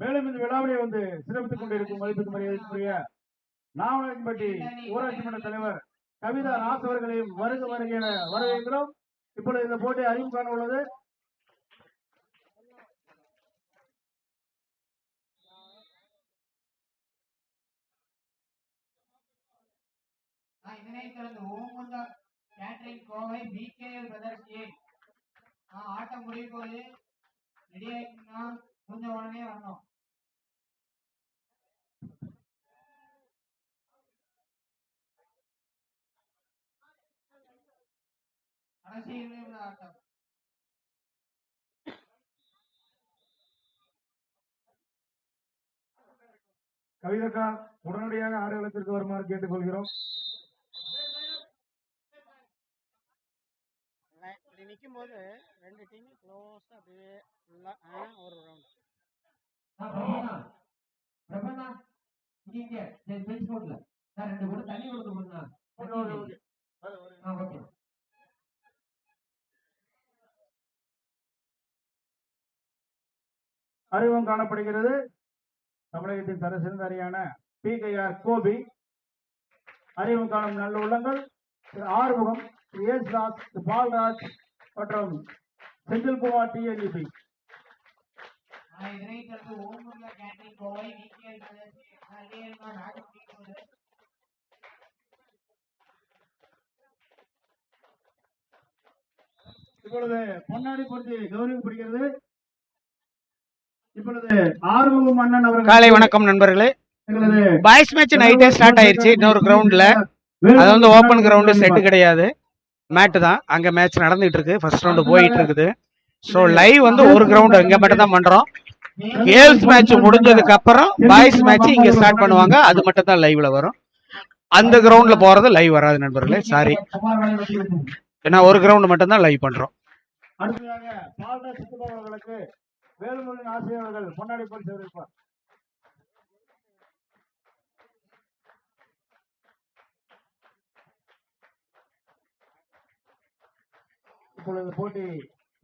மேலும் இந்த விழாவிலே வந்து சிறப்பித்துக் கொண்டிருக்கும் மதிப்புக்கு மரியாதைக்குரிய நாவலன்பட்டி ஊராட்சி மன்ற தலைவர் கவிதா ராஸ் அவர்களையும் வருக வருக என வரவேற்கிறோம். இப்பொழுது இந்த போட்டி அறிவு காண உள்ளது. நான் இதனைத் தொடர்ந்து ஓமுந்தா catering Kovai PKL brothers A நான் ஆட்டம் முடியும் போது ரெடி கொஞ்சம் உடனே வரணும். நிமிட ஆட்டம். கவிதக்கா உடனடியாக ஆடுகளத்திற்கு வருமாறு கேட்டுக்கொள்கிறோம். இப்படி நிற்கும் போது ரெண்டு டீம் க்ளோஸாக அப்படியே ஃபுல்லாக ஒரு ரவுண்ட் பெஞ்ச் போடல நான் ரெண்டு கூட தண்ணி ஓகே. அறிமுகம் காணப்படுகிறது. தமிழகத்தின் தரசிறந்த அணியான பிகைஆர் கோபி. அறிமுகம் காணும் நல்ல உள்ளங்கள். திரு. ஆறுமுகம் திரு. ஏசுதாஸ் திரு. பால்ராஜ் மற்றும் செந்தில்குமார் டிஎன்இபி கோவை இப்பொழுது பொன்னாடி பொருத்தி கௌரவிக்கப்படுகிறது. இப்பொழுது ஆறுமுகம் அண்ணன் அவர்கள் காலை வணக்கம் நண்பர்களே. பாய்ஸ் மேட்ச் நைட்டே ஸ்டார்ட் ஆயிருச்சு. இன்னொரு கிரவுண்டில் அது வந்து ஓப்பன் கிரவுண்டு செட்டு கிடையாது. மேட்டு தான். அங்கே மேட்ச் நடந்துகிட்டு இருக்கு. ஃபர்ஸ்ட் ரவுண்டு போயிட்டு இருக்குது. ஸோ லைவ் வந்து ஒரு கிரவுண்டு இங்கே மட்டும் தான் பண்ணுறோம் கேர்ள்ஸ் மேட்ச் முடிஞ்சதுக்கு அப்புறம் பாய்ஸ் மேட்ச் இங்கே ஸ்டார்ட் பண்ணுவாங்க. அது மட்டும் தான் லைவ்ல வரும். அந்த கிரவுண்டில் போகிறது லைவ் வராது நண்பர்களே. சாரி ஏன்னா ஒரு கிரவுண்டு மட்டும் தான் லைவ் அறிவிப்பார் இப்பொழுது போட்டி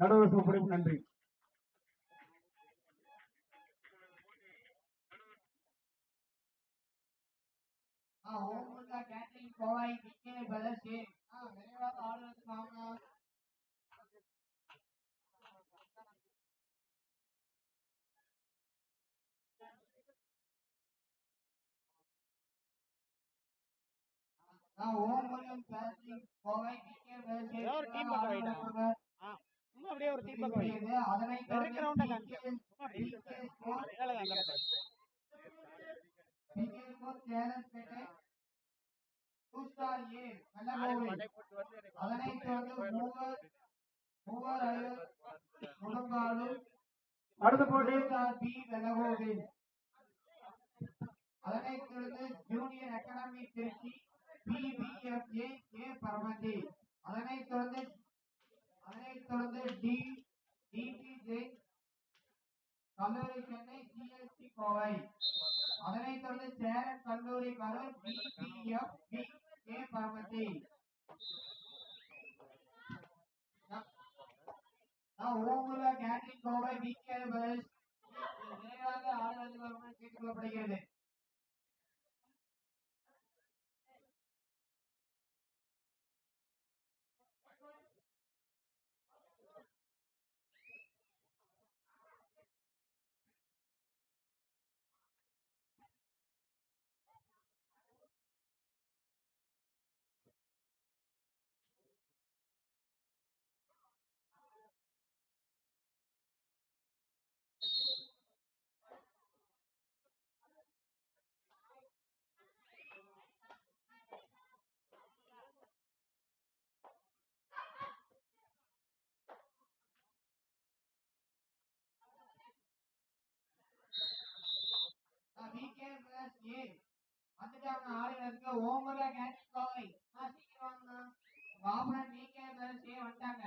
நடுவர் நன்றி. ஒரு team பக்கம் வைடா. அப்படியே ஒரு டீம் பக்கம் வை. அடுத்த போட்டி. பி வெள்ளகோவில் அதனைத் தொடர்ந்து junior academy Trichy. PBFA A Paramathi அதனைத் தொடர்ந்து அதனைத் தொடர்ந்து டி டிடி ஜெயின் கல்லூரி சென்னை சிஎஸ்டி கோவை. அதனைத் தொடர்ந்து சேரன் கல்லூரி Karur PBF B A Paramathi ஓமுல catering Kovai PKL brothers விரைவாக ஆடுவது வருமானம் கேட்டுக்கொள்ளப்படுகிறது ஏ வந்துட்டாங்க ஆளுநருக்கு ஓமுல கேட்டரிங் கோவை சீக்கிரம் வாங்க வாபரன் பிகேஎல் செய்ய வந்துட்டாங்க.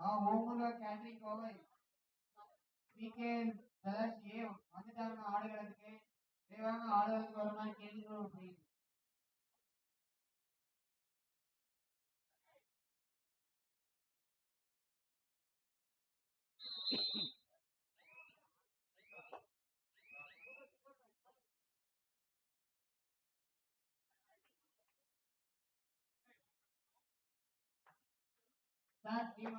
ஆ Omuruga catering Kovai PK brothers A வந்துட்டாங்க ஆடுகளத்துக்கு விரைவாக ஆடுகளத்துக்கு வருமாறு கேட்டுக்கிறோம் அப்படின்னு சார் டீம்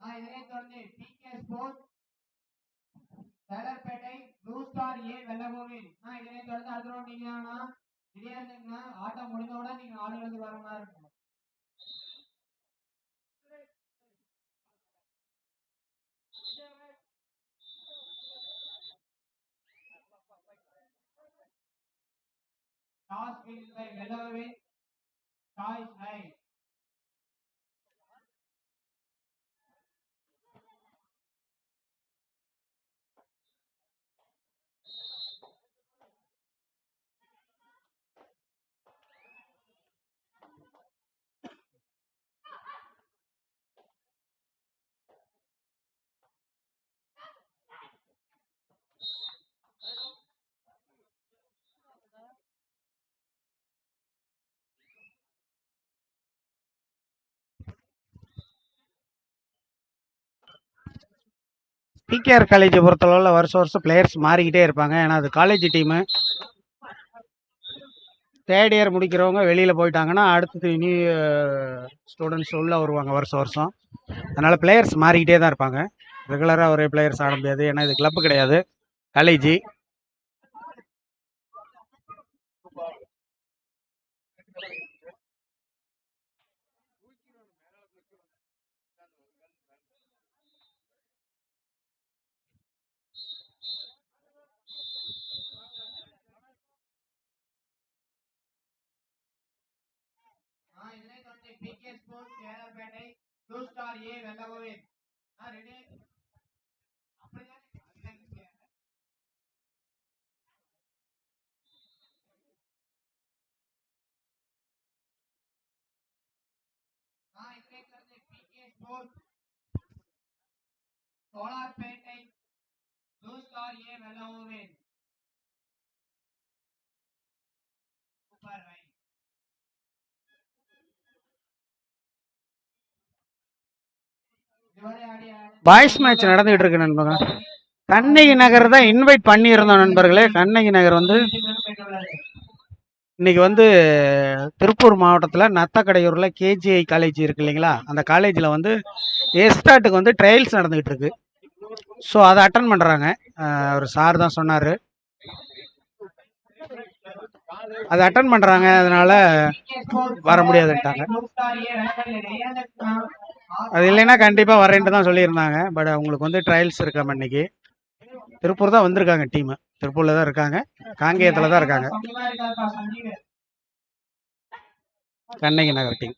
ஆ இதனைத் தொடர்ந்து D K sport blue star A Vellakovil நான் இதனைத் தொடர்ந்து அடுத்த round நீங்க தானா திடீர்னு ஆட்டம் முடிஞ்ச உடனே நீங்க ஆளுநருக்கு வர மாதிரி இருக்கும். டாஸ் வின் பை வெள்ளகோவில் டாய்ஸ் ரைட் பிகேஆர் காலேஜை பொறுத்தளவில் வருஷம் வருஷம் பிளேயர்ஸ் மாறிக்கிட்டே இருப்பாங்க. ஏன்னா அது காலேஜ் டீமு தேர்ட் இயர் முடிக்கிறவங்க வெளியில் போயிட்டாங்கன்னா அடுத்தது இனி ஸ்டூடெண்ட்ஸ் உள்ளே வருவாங்க வருஷம் வருஷம். அதனால் பிளேயர்ஸ் மாறிக்கிட்டே தான் இருப்பாங்க. ரெகுலராக ஒரே பிளேயர்ஸ் ஆட முடியாது. ஏன்னா இது கிளப்பு கிடையாது. காலேஜி இதனைத் தொடர்ந்து sports star A Vellakovil ready அப்படிதான் ஆ இதனைத் star A Vellakovil boys match நடந்துகிட்டு இருக்கு நண்பர்கள். கண்ணகி நகர் தான் இன்வைட் பண்ணியிருந்தோம் நண்பர்களே. கண்ணகி நகர் வந்து இன்னைக்கு வந்து திருப்பூர் மாவட்டத்தில் நத்தக்கடையூரில் கேஜிஐ காலேஜ் இருக்கு இல்லைங்களா? அந்த காலேஜில் வந்து எஸ்டாட்டுக்கு வந்து ட்ரையல்ஸ் நடந்துகிட்டு இருக்கு ஸோ அதை அட்டன் பண்ணுறாங்க ஒரு சார் தான் சொன்னார். அதை அட்டன் பண்ணுறாங்க அதனால வர முடியாதுன்ட்டாங்க. அது இல்லைன்னா கண்டிப்பாக வரேன்ட்டு தான் சொல்லியிருந்தாங்க. பட் அவங்களுக்கு வந்து ட்ரையல்ஸ் இருக்காம இன்னைக்கு திருப்பூர் தான் வந்திருக்காங்க டீமு திருப்பூரில் தான் இருக்காங்க. காங்கேயத்தில் தான் இருக்காங்க. Kannagi Nagar team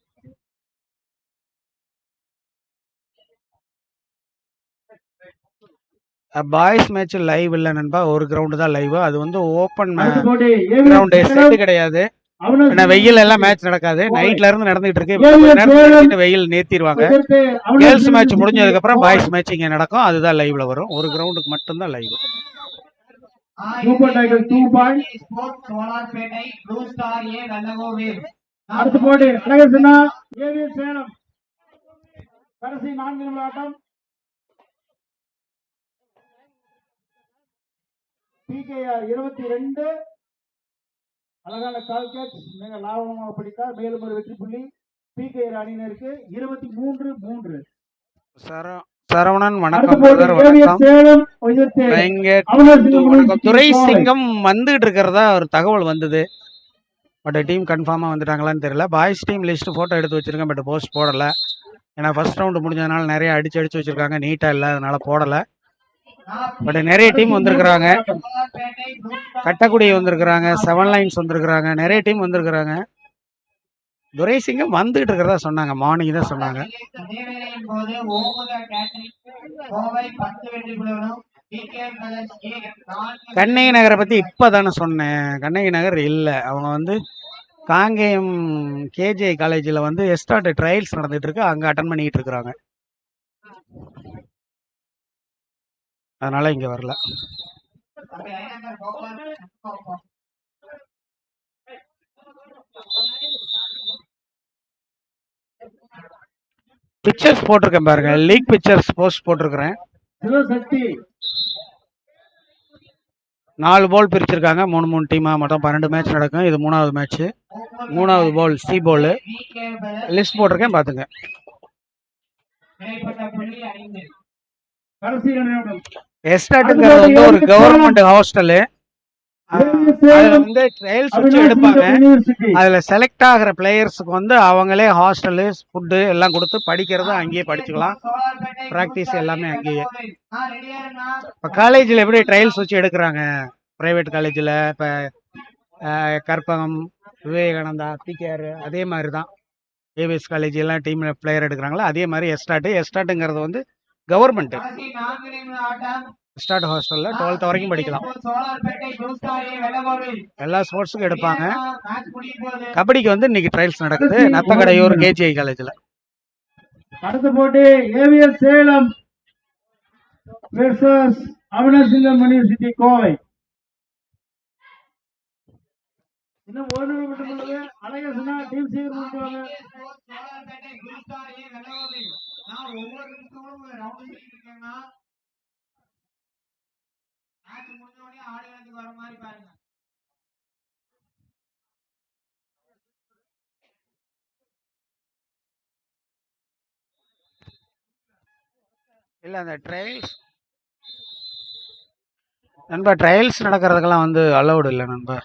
boys match live இல்லை நண்பா. ஒரு கிரவுண்டு தான் லைவ் அது வந்து ஓப்பன் கிரவுண்டு செட்டு கிடையாது. வெயில் எல்லாம் மேட்ச் நடக்காது. நைட்ல இருந்து நடந்துட்டு இருக்கு. வெயில் நேத்திடுவாங்க. கேர்ள்ஸ் மேட்ச் முடிஞ்சதுக்கு அப்புறம் பாய்ஸ் மேட்ச் இங்க நடக்கும். அதுதான் லைவ்ல வரும். ஒரு கிரவுண்டுக்கு மட்டும்தான் லைவ் அடுத்த போட்டி. அழகர்சனா ஏவிஎஸ் சேலம். கடைசி நான்கு நிமிட ஆட்டம். பிகேஆர் இருபத்தி ரெண்டு. அழகான கால் கேட்ச் மிக லாபமாக பிடித்தார். மேலும் ஒரு வெற்றி புள்ளி. பிகேஆர் அணியினருக்கு இருபத்தி மூன்று மூன்று. சர- சரவணன் வணக்கம். வணக்கம். துரை சிங்கம் வந்துகிட்டு இருக்கிறதா ஒரு தகவல் வந்தது. பட் டீம் கன்ஃபார்மாக வந்துட்டாங்களான்னு தெரியல. பாய்ஸ் டீம் லிஸ்ட் ஃபோட்டோ எடுத்து வச்சிருக்கேன் பட் போஸ்ட் போடலை. ஏன்னா ஃபர்ஸ்ட் ரவுண்டு முடிஞ்சதுனால நிறைய அடிச்சு அடிச்சு வச்சிருக்காங்க. நீட்டாக இல்லை அதனால போடலை. பட் நிறைய டீம் வந்திருக்கிறாங்க. கட்டக்குடி வந்திருக்கிறாங்க செவன் லைன்ஸ் வந்திருக்கிறாங்க நிறைய டீம் வந்திருக்கிறாங்க. துரைசிங்கம் வந்துகிட்டு இருக்கிறதா சொன்னாங்க மார்னிங் தான் சொன்னாங்க. கண்ணகி நகரை பத்தி இப்பதானே சொன்னேன். கண்ணகி நகர் இல்ல. அவங்க வந்து காங்கேயம் கேஜே காலேஜில் வந்து எஸ்டாட் ட்ரையல்ஸ் நடந்துட்டு இருக்கு. அங்கே அட்டன் பண்ணிட்டு இருக்கிறாங்க. அதனால இங்க வரல. பிக்சர்ஸ் போட்டிருக்கேன் பாருங்க. லீக் பிக்சர்ஸ் போஸ்ட் போட்டிருக்கிறேன். நாலு பால் பிரிச்சிருக்காங்க. மூணு மூணு டீமா மொத்தம் பன்னெண்டு மேட்ச் நடக்கும். இது மூணாவது மேட்ச் மூணாவது பால் சி பால் லிஸ்ட் போட்டிருக்கேன். பாத்துங்க. எஸ்டாட்டுங்கிறது வந்து ஒரு கவர்மெண்ட் ஹாஸ்டலு அதுல வந்து ட்ரையல்ஸ் வச்சு எடுப்பாங்க. அதுல செலக்ட் ஆகிற பிளேயர்ஸுக்கு வந்து அவங்களே ஹாஸ்டலு ஃபுட்டு எல்லாம் கொடுத்து படிக்கிறது அங்கேயே படிச்சுக்கலாம். Practice எல்லாமே அங்கேயே. இப்போ காலேஜில் எப்படி ட்ரையல்ஸ் வச்சு எடுக்கிறாங்க? ப்ரைவேட் காலேஜில் இப்போ கற்பகம் விவேகானந்தா பிகேஆர் அதே மாதிரி தான் ஏவிஎஸ் காலேஜ் எல்லாம் டீமில் பிளேயர் எடுக்கிறாங்களோ? அதே மாதிரி எஸ்டாட்டு எஸ்டாட்டுங்கிறது வந்து ஆட்டம் எஸ்டாட் ஹாஸ்டலில் டுவெல்த் வரைக்கும் படிக்கலாம். எல்லா ஸ்போர்ட்ஸுக்கும் எடுப்பாங்க. கபடிக்கு வந்து இன்னைக்கு ட்ரையல்ஸ் நடக்குது. நத்தக்கடையூர் கேஜிஐ காலேஜில் அடுத்த போட்டி AVS Salem versus Avinashilingam university Kovai. இன்னும் ஒரு நிமிடம் அழகேசனா டீம் சீக்கிரம் நான் ஒவ்வொரு நிமிஷமும் ரவுண்ட் இருக்கேன்னா மேட்ச் முடிஞ்ச உடனே வர மாதிரி பாருங்க. இல்லை அந்த ட்ரையல்ஸ் நண்பா ட்ரையல்ஸ் நடக்கிறதுக்கெல்லாம் வந்து அலௌடு இல்லை நண்பா.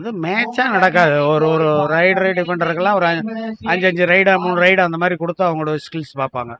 வந்து மேட்சா நடக்காது. ஒரு ஒரு ரைடு ரைடு பண்றதுக்கெல்லாம் ஒரு அஞ்சு- அஞ்சு அஞ்சு ரைடு மூணு ரைடு அந்த மாதிரி கொடுத்து அவங்களோட ஸ்கில்ஸ் பார்ப்பாங்க.